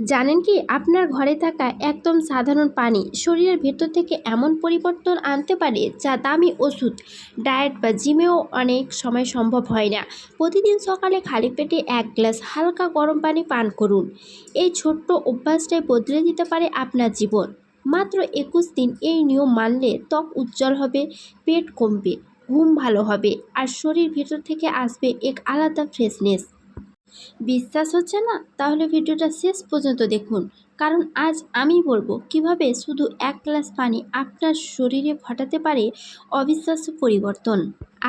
জানেন কি, আপনার ঘরে থাকা একদম সাধারণ পানি শরীরের ভেতর থেকে এমন পরিবর্তন আনতে পারে যা দামি ওষুধ, ডায়েট বা জিমেও অনেক সময় সম্ভব হয় না। প্রতিদিন সকালে খালি পেটে এক গ্লাস হালকা গরম পানি পান করুন। এই ছোট্ট অভ্যাসটাই বদলে দিতে পারে আপনার জীবন। মাত্র একুশ দিন এই নিয়ম মানলে ত্বক উজ্জ্বল হবে, পেট কমবে, ঘুম ভালো হবে আর শরীর ভেতর থেকে আসবে এক আলাদা ফ্রেশনেস বিশ্বাস হচ্ছে না? তাহলে ভিডিওটা শেষ পর্যন্ত দেখুন। কারণ আজ আমি বলব, কীভাবে শুধু এক গ্লাস পানি আপনার শরীরে ঘটাতে পারে অবিশ্বাস্য পরিবর্তন।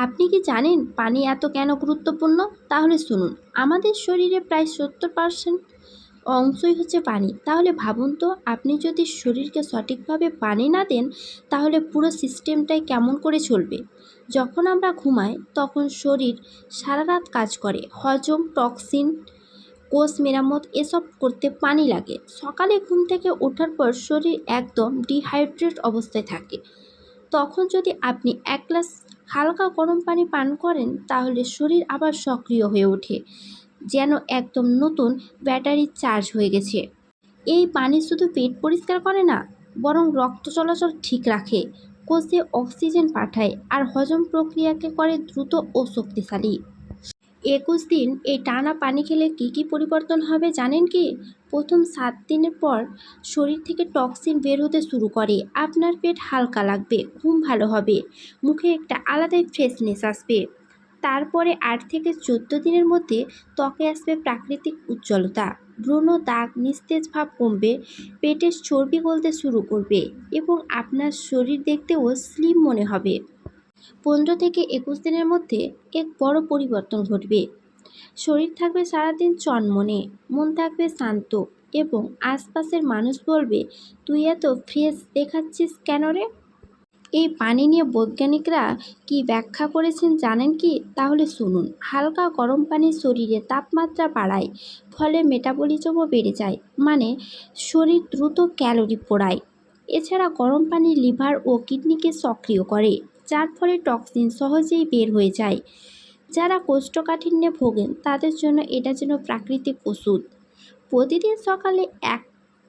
আপনি কি জানেন পানি এত কেন গুরুত্বপূর্ণ? তাহলে শুনুন, আমাদের শরীরে প্রায় সত্তর পার্সেন্ট অংশই হচ্ছে পানি। তাহলে ভাবুন তো, আপনি যদি শরীরকে সঠিকভাবে পানি না দেন, তাহলে পুরো সিস্টেমটাই কেমন করে চলবে? যখন আমরা ঘুমাই, তখন শরীর সারা রাত কাজ করে। হজম, টক্সিন, কোষ মেরামত এসব করতে পানি লাগে। সকালে ঘুম থেকে ওঠার পর শরীর একদম ডিহাইড্রেট অবস্থায় থাকে। তখন যদি আপনি এক গ্লাস হালকা গরম পানি পান করেন, তাহলে শরীর আবার সক্রিয় হয়ে ওঠে। যেন একদম নতুন ব্যাটারি চার্জ হয়ে গেছে। এই পানি শুধু পেট পরিষ্কার করে না, বরং রক্ত চলাচল ঠিক রাখে, কোষে অক্সিজেন পাঠায় আর হজম প্রক্রিয়াকে করে দ্রুত ও শক্তিশালী। একুশ দিন এই টানা পানি খেলে কী কী পরিবর্তন হবে জানেন কি? প্রথম সাত দিনের পর শরীর থেকে টক্সিন বের হতে শুরু করে, আপনার পেট হালকা লাগবে, ঘুম ভালো হবে, মুখে একটা আলাদাই ফ্রেশনেস আসবে। তারপরে আট থেকে চোদ্দ দিনের মধ্যে ত্বকে আসবে প্রাকৃতিক উজ্জ্বলতা। ব্রণ দাগ, নিস্তেজ ভাব কমবে, পেটের চর্বি গলতে শুরু করবে এবং আপনার শরীর দেখতেও স্লিম মনে হবে। পনেরো থেকে একুশ দিনের মধ্যে এক বড় পরিবর্তন ঘটবে। শরীর থাকবে সারাদিন চনমনে, মন থাকবে শান্ত এবং আশপাশের মানুষ বলবে, তুই এত ফ্রেশ দেখাচ্ছিস কেন রে? এই পানি নিয়ে বৈজ্ঞানিকরা কি ব্যাখ্যা করেছেন জানেন কি? তাহলে শুনুন। হালকা গরম পানি শরীরে তাপমাত্রা বাড়ায়, ফলে মেটাবলিজমও বেড়ে যায় মানে শরীর দ্রুত ক্যালোরি পোড়ায়। এছাড়া গরম পানি লিভার ও কিডনিকে সক্রিয় করে, যার ফলে টক্সিন সহজেই বের হয়ে যায়। যারা কোষ্ঠকাঠিন্যে ভোগেন, তাদের জন্য এটা যেন প্রাকৃতিক ওষুধ। প্রতিদিন সকালে এক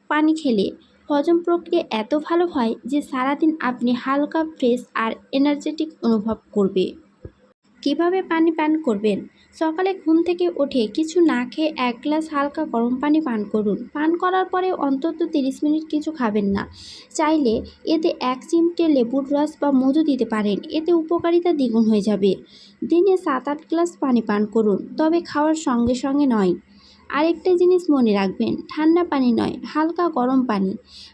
পানি খেলে হজম প্রক্রিয়া এত ভালো হয় যে সারাদিন আপনি হালকা, ফ্রেশ আর এনার্জেটিক অনুভব করবে। কীভাবে পানি পান করবেন? সকালে ঘুম থেকে উঠে কিছু না খেয়ে এক গ্লাস হালকা গরম পানি পান করুন। পান করার পরে অন্তত তিরিশ মিনিট কিছু খাবেন না। চাইলে এতে এক চিমটে লেবুর রস বা মধু দিতে পারেন। এতে উপকারিতা দ্বিগুণ হয়ে যাবে। দিনে সাত আট গ্লাস পানি পান করুন। তবে খাওয়ার সঙ্গে সঙ্গে নয়। আরেকটা জিনিস মনে রাখবেন, ঠান্ডা পানি নয়, হালকা গরম পানি।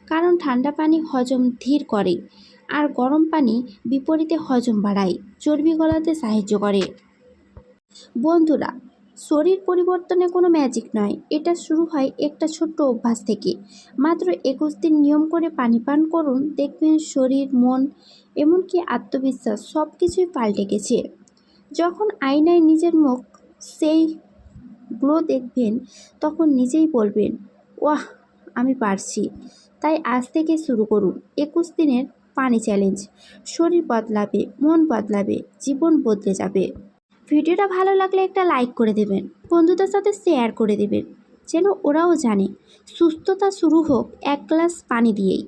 কারণ ঠান্ডা পানি হজম ধীর করে, আর গরম পানি বিপরীতে হজম বাড়ায়, চর্বি গলাতে সাহায্য করে। বন্ধুরা, শরীর পরিবর্তনে কোনো ম্যাজিক নয়, এটা শুরু হয় একটা ছোট্ট অভ্যাস থেকে। মাত্র একুশ দিন নিয়ম করে পানি পান করুন, দেখবেন শরীর, মন, এমনকি আত্মবিশ্বাস সব কিছুই পাল্টে গেছে। যখন আয়নায় নিজের মুখ, সেই গ্লো দেখবেন, তখন নিজেই বলবেন, ওয়াহ, আমি পারছি। তাই আজ থেকে শুরু করুন। একুশ দিনের পানি চ্যালেঞ্জ শরীর বদলাবে, মন বদলাবে, জীবন বদলে যাবে। ভিডিওটা ভালো লাগলে একটা লাইক করে দেবেন, বন্ধুদের সাথে শেয়ার করে দেবেন, যেন ওরাও জানে। সুস্থতা শুরু হোক এক গ্লাস পানি দিয়েই।